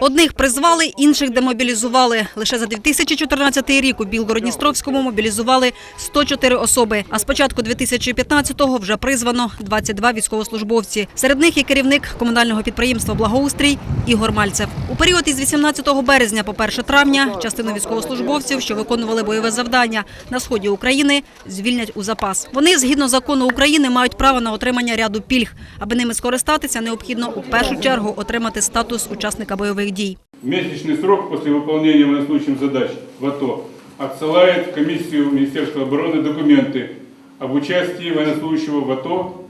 Одних призвали, інших демобілізували. Лише за 2014 рік у Білгородністровському мобілізували 104 особи. А з початку 2015-го вже призвано 22 військовослужбовці. Серед них і керівник комунального підприємства «Благоустрій» Ігор Мальцев. У період із 18 березня по 1 травня частину військовослужбовців, що виконували бойове завдання на сході України, звільнять у запас. Вони, згідно закону України, мають право на отримання ряду пільг. Аби ними скористатися, необхідно у першу чергу отримати статус учасника бойових дій. Месячный срок после выполнения военнослужащим задач в АТО отсылает в комиссию Министерства обороны документы об участии военнослужащего в АТО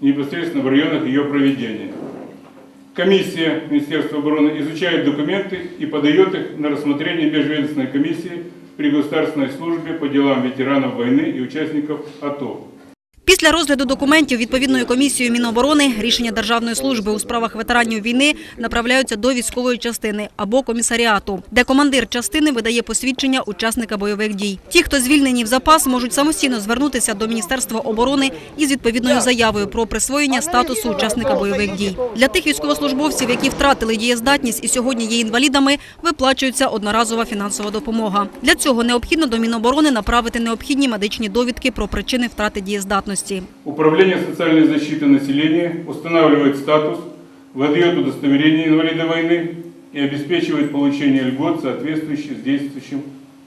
непосредственно в районах ее проведения. Комиссия Министерства обороны изучает документы и подает их на рассмотрение межведомственной комиссии при государственной службе по делам ветеранов войны и участников АТО. Після розгляду документів відповідною комісією Міноборони рішення Державної служби у справах ветеранів війни направляються до військової частини або комісаріату, де командир частини видає посвідчення учасника бойових дій. Ті, хто звільнені в запас, можуть самостійно звернутися до Міністерства оборони із відповідною заявою про присвоєння статусу учасника бойових дій. Для тих військовослужбовців, які втратили дієздатність і сьогодні є інвалідами, виплачується одноразова фінансова допомога. Для цього необхідно до Міноборони направити необхідні медичні довідки про причини втрати дієздатності. Управление социальной защиты населения устанавливает статус, выдает удостоверение инвалида войны и обеспечивает получение льгот, соответствующих с действующим,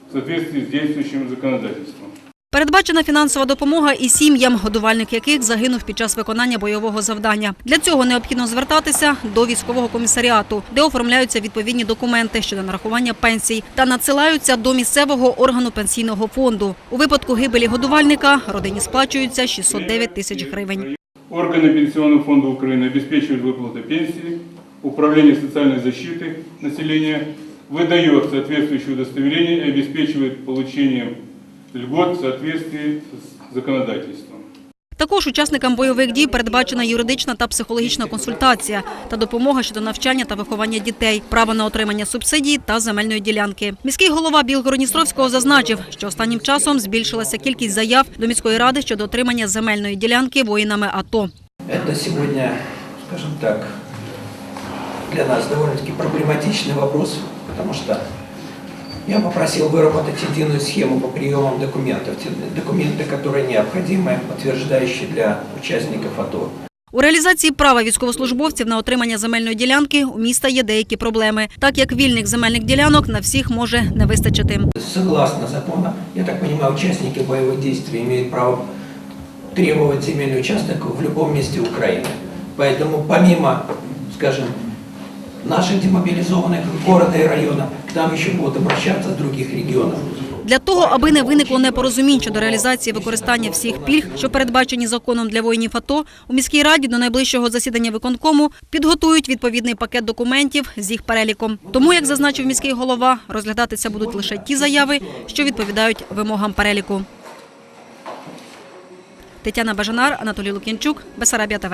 в соответствии с действующим законодательством. Передбачена фінансова допомога і сім'ям, годувальник яких загинув під час виконання бойового завдання. Для цього необхідно звертатися до військового комісаріату, де оформляються відповідні документи щодо нарахування пенсій та надсилаються до місцевого органу пенсійного фонду. У випадку гибелі годувальника родині сплачуються 609 тисяч гривень. Органы Пенсионного фонда Украины обеспечивают выплату пенсии, Управление социальной защиты населения выдает соответствующее удостоверение и обеспечивает получением льгот в соответствии с законодательством. Також учасникам бойових дій передбачена юридична та психологічна консультація та допомога щодо навчання та виховання дітей, право на отримання субсидій та земельної ділянки. Міський голова Білгородністровського зазначив, що останнім часом збільшилася кількість заяв до міської ради щодо отримання земельної ділянки воїнами АТО. Это сегодня, скажем так, для нас довольно-таки проблематичный вопрос, потому что я попросил выработать единую схему по приемам документов, те документы, которые необходимы, подтверждающие для участников АТО. У реалізації права військовослужбовців на отримання земельної ділянки у міста є деякі проблеми, так як вільних земельних ділянок на всіх може не вистачити. Согласно закону, я так понимаю, участники боевых действий имеют право требовать земельный участок в любом месте Украины. Поэтому помимо, скажем, наших демобилизованных города и района, к нам еще будут обращаться с других регионов. Для того, аби не виникло непорозумінь щодо реалізації використання всіх пільг, що передбачені законом для воїнів АТО, у міській раді до найближчого засідання виконкому підготують відповідний пакет документів з їх переліком. Тому, як зазначив міський голова, розглядатися будуть лише ті заяви, що відповідають вимогам переліку. Тетяна Бажанар, Анатолій Лук'янчук, Бесарабія ТВ.